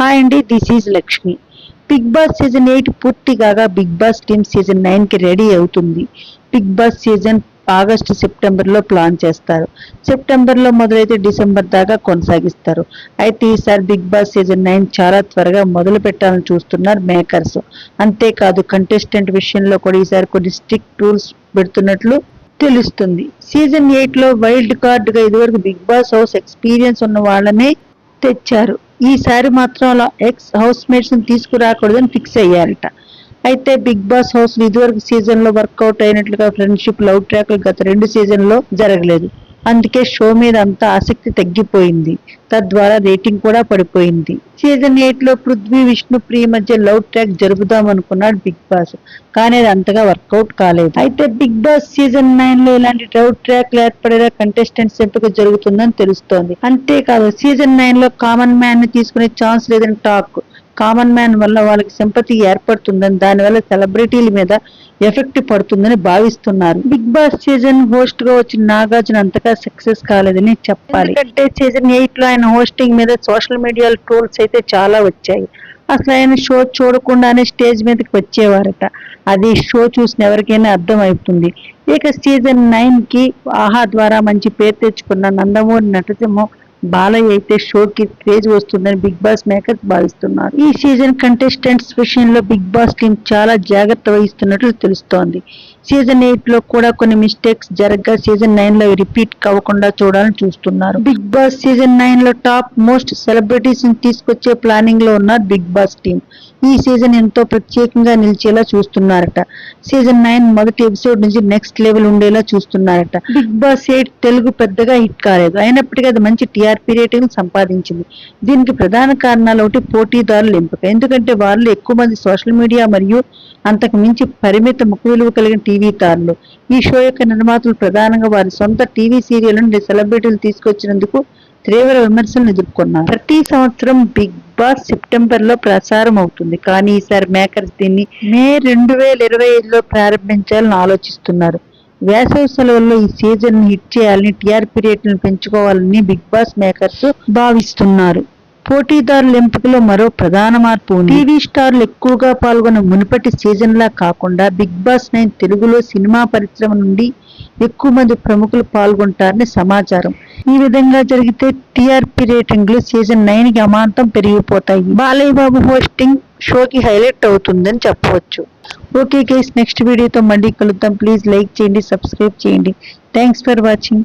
Hi అండి this is Lakshmi Bigg Boss season eight పూర్తి కాగా బిగ్ బాస్ టీమ్ సీజన్ నైన్కి రెడీ అవుతుంది. బిగ్ బాస్ సీజన్ ఆగస్టు సెప్టెంబర్లో ప్లాన్ చేస్తారు. సెప్టెంబర్లో మొదలైతే డిసెంబర్ దాకా కొనసాగిస్తారు. అయితే ఈసారి బిగ్ బాస్ సీజన్ నైన్ చాలా త్వరగా మొదలు పెట్టాలని చూస్తున్నారు మేకర్స్ అంతేకాదు కంటెస్టెంట్ విషయంలో కూడా ఈసారి కొన్ని స్ట్రిక్ట్ రూల్స్ పెడుతున్నట్లు తెలుస్తుంది. సీజన్ ఎయిట్లో వైల్డ్ కార్డ్గా ఇదివరకు బిగ్ బాస్ హౌస్ ఎక్స్పీరియన్స్ ఉన్న వాళ్ళనే తెచ్చారు. ఈసారి మాత్రం అలా ఎక్స్ హౌస్ మేట్స్ తీసుకురాకూడదని ఫిక్స్ అయ్యారట. అయితే బిగ్ బాస్ హౌస్ ఇదివరకు సీజన్లో వర్కౌట్ అయినట్లుగా ఫ్రెండ్షిప్ లవ్ ట్రాక్లు గత రెండు సీజన్లో జరగలేదు. అందుకే షో మీద అంత ఆసక్తి తగ్గిపోయింది. తద్వారా రేటింగ్ కూడా పడిపోయింది. సీజన్ ఎయిట్లో పృథ్వీ విష్ణు ప్రియ మధ్య లవ్ ట్రాక్ జరుపుదాం అనుకున్నాడు బిగ్ బాస్. కానీ అది అంతగా వర్కౌట్ కాలేదు. అయితే బిగ్ బాస్ సీజన్ నైన్లో ఇలాంటి లవ్ ట్రాక్ ఏర్పడేలా కంటెస్టెంట్స్ ఎంపిక జరుగుతుందని తెలుస్తోంది. అంతేకాదు సీజన్ నైన్లో కామన్ మ్యాన్ని తీసుకునే ఛాన్స్ లేదని టాక్ కామన్ మ్యాన్ వల్ల వాళ్ళకి సింపతి ఏర్పడుతుందని దానివల్ల సెలబ్రిటీల మీద ఎఫెక్ట్ పడుతుందని భావిస్తున్నారు. బిగ్ బాస్ సీజన్ హోస్ట్గా వచ్చిన నాగార్జున అంతగా సక్సెస్ కాలేదని చెప్పాలి. ఎందుకంటే సీజన్ ఎయిట్లో ఆయన హోస్టింగ్ మీద సోషల్ మీడియా ట్రోల్స్ అయితే చాలా వచ్చాయి. అసలు ఆయన షో చూడకుండానే స్టేజ్ మీదకి వచ్చేవారట. అది షో చూసిన ఎవరికైనా అర్థం అవుతుంది ఇక సీజన్ నైన్కి ఆహా ద్వారా మంచి పేరు తెచ్చుకున్న నందమూరి నటసింహం బాలయ్య అయితే షోకి క్రేజ్ వస్తుందని బిగ్ బాస్ మేకర్స్ భావిస్తున్నారు. ఈ సీజన్ కంటెస్టెంట్స్ విషయంలో బిగ్ బాస్ టీం చాలా జాగ్రత్త వహిస్తున్నట్లు తెలుస్తోంది. సీజన్ ఎయిట్లో కూడా కొన్ని మిస్టేక్స్ జరగ్గా సీజన్ నైన్లో రిపీట్ కావకుండా చూడాలని చూస్తున్నారు. బిగ్ బాస్ సీజన్ నైన్లో టాప్ మోస్ట్ సెలబ్రిటీస్ని తీసుకొచ్చే ప్లానింగ్లో ఉన్నారు బిగ్ బాస్ టీం ఈ సీజన్ ఎంతో ప్రత్యేకంగా నిలిచేలా చూస్తున్నారట. సీజన్ నైన్ మొదటి ఎపిసోడ్ నుంచి నెక్స్ట్ లెవెల్ ఉండేలా చూస్తున్నారట. బిగ్ బాస్ ఎయిట్ తెలుగు పెద్దగా హిట్ కాలేదు. అయినప్పటికీ అది మంచి టీఆర్పీ రేటింగ్ సంపాదించింది. దీనికి ప్రధాన కారణాలు ఒకటి పోటీదారుల ఎంపిక. ఎందుకంటే వాళ్ళు ఎక్కువ మంది సోషల్ మీడియా మరియు అంతకు మించి పరిమిత ముఖ విలువ కలిగిన టీవీ తారులు. ఈ షో యొక్క నిర్మాతలు ప్రధానంగా వారి సొంత టీవీ సీరియల్ నుండి సెలబ్రిటీలు తీసుకొచ్చినందుకు తీవ్ర విమర్శలను ఎదుర్కొన్నారు. ప్రతి సంవత్సరం బిగ్ బాస్ సెప్టెంబర్లో ప్రసారం అవుతుంది. కానీ ఈసారి మేకర్స్ దీన్ని మే రెండు వేల ఇరవై ఐదులో ప్రారంభించాలని ఆలోచిస్తున్నారు. వేసవి సెలవుల్లో ఈ సీజన్ హిట్ చేయాలని టీఆర్పీ రేట్లను పెంచుకోవాలని బిగ్ బాస్ మేకర్స్ భావిస్తున్నారు. పోటీదారుల ఎంపికలో మరో ప్రధాన మార్పు ఉంది. టీవీ స్టార్లు ఎక్కువగా పాల్గొన్న మునుపటి సీజన్లా కాకుండా బిగ్ బాస్ నైన్ తెలుగులో సినిమా పరిశ్రమ నుండి ఎక్కువ మంది ప్రముఖులు పాల్గొంటారని సమాచారం. ఈ విధంగా జరిగితే టీఆర్పీ రేటింగ్లు సీజన్ నైన్కి అమాంతం పెరిగిపోతాయి. బాలయ్య బాబు హోస్టింగ్ షోకి హైలైట్ అవుతుందని చెప్పవచ్చు. ఓకే గైస్ నెక్స్ట్ వీడియోతో మళ్ళీ కలుద్దాం. ప్లీజ్ లైక్ చేయండి సబ్స్క్రైబ్ చేయండి. Thanks for watching